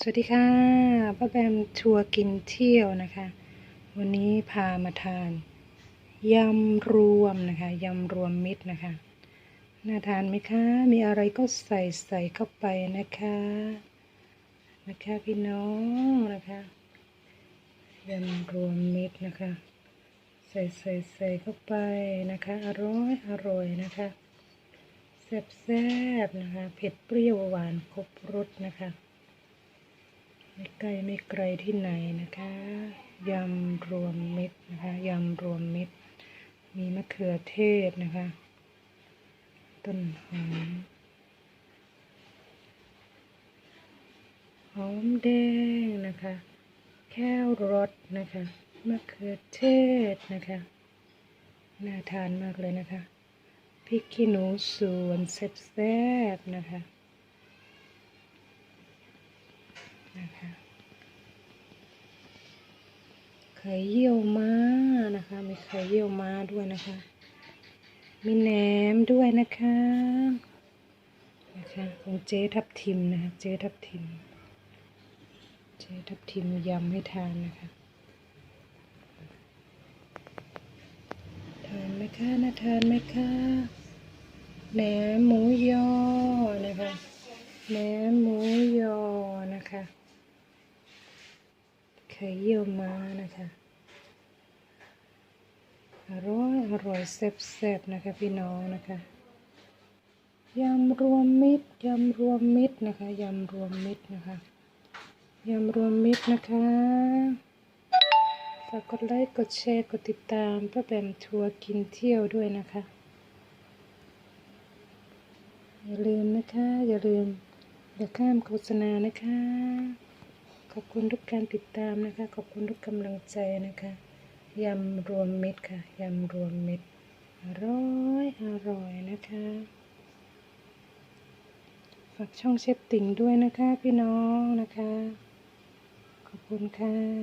สวัสดีค่ะป้าแบมทัวร์กินเที่ยวนะคะ วันนี้พามาทานยำรวมนะคะยำรวมมิตรนะคะ น่าทานไหมคะ มีอะไรก็ใส่ใส่เข้าไปนะคะนะคะพี่น้องนะคะยำรวมมิตรนะคะ ใส่ใส่ใส่เข้าไปนะคะ อร่อยอร่อยนะคะแซ่บแซ่บนะคะ เผ็ดเปรี้ยวหวานครบรสนะคะ ไม่ใกล้ไม่ไกลที่ไหนนะคะยำรวมมิตรนะคะยำรวมมิตร มีมะเขือเทศนะคะ ต้นหอมหอมแดงนะคะ แค่รสนะคะมะเขือเทศนะคะ น่าทานมากเลยนะคะพริกขี้หนูสวนแซ่บๆนะคะ นะคะ ไข่เยี่ยวม้านะคะ มีไข่เยี่ยวม้าด้วยนะคะ มีแหนมด้วยนะคะนะคะของเจ๊ทับทิมนะคะ เจ๊ทับทิม เจ๊ทับทิมยำให้ทานนะคะทานไหมคะน่าทานไหมคะแหนมหมูยอนะคะแหนมหมูยอนะคะ เยี่ยวม้านะคะ อร่อยอร่อยแซ่บๆนะคะพี่น้องนะคะยำรวมมิตรยำรวมมิตรนะคะยำรวมมิตรนะคะยำรวมมิตรนะคะฝากกดไลค์กดแชร์กดติดตามป้าแบมทัวร์กินเที่ยวด้วยนะคะ อย่าลืมนะคะ อย่าลืมอย่าข้ามโฆษณานะคะ อบคุณทุกการติดตามนะคะ ขอบคุณทุกกำลังใจนะคะยำรวมมิตรค่ะยำรวมมิตรอร่อยอร่อยนะคะ ฝากช่องเชฟติ่งด้วยนะคะ พี่น้องนะคะ ขอบคุณค่ะ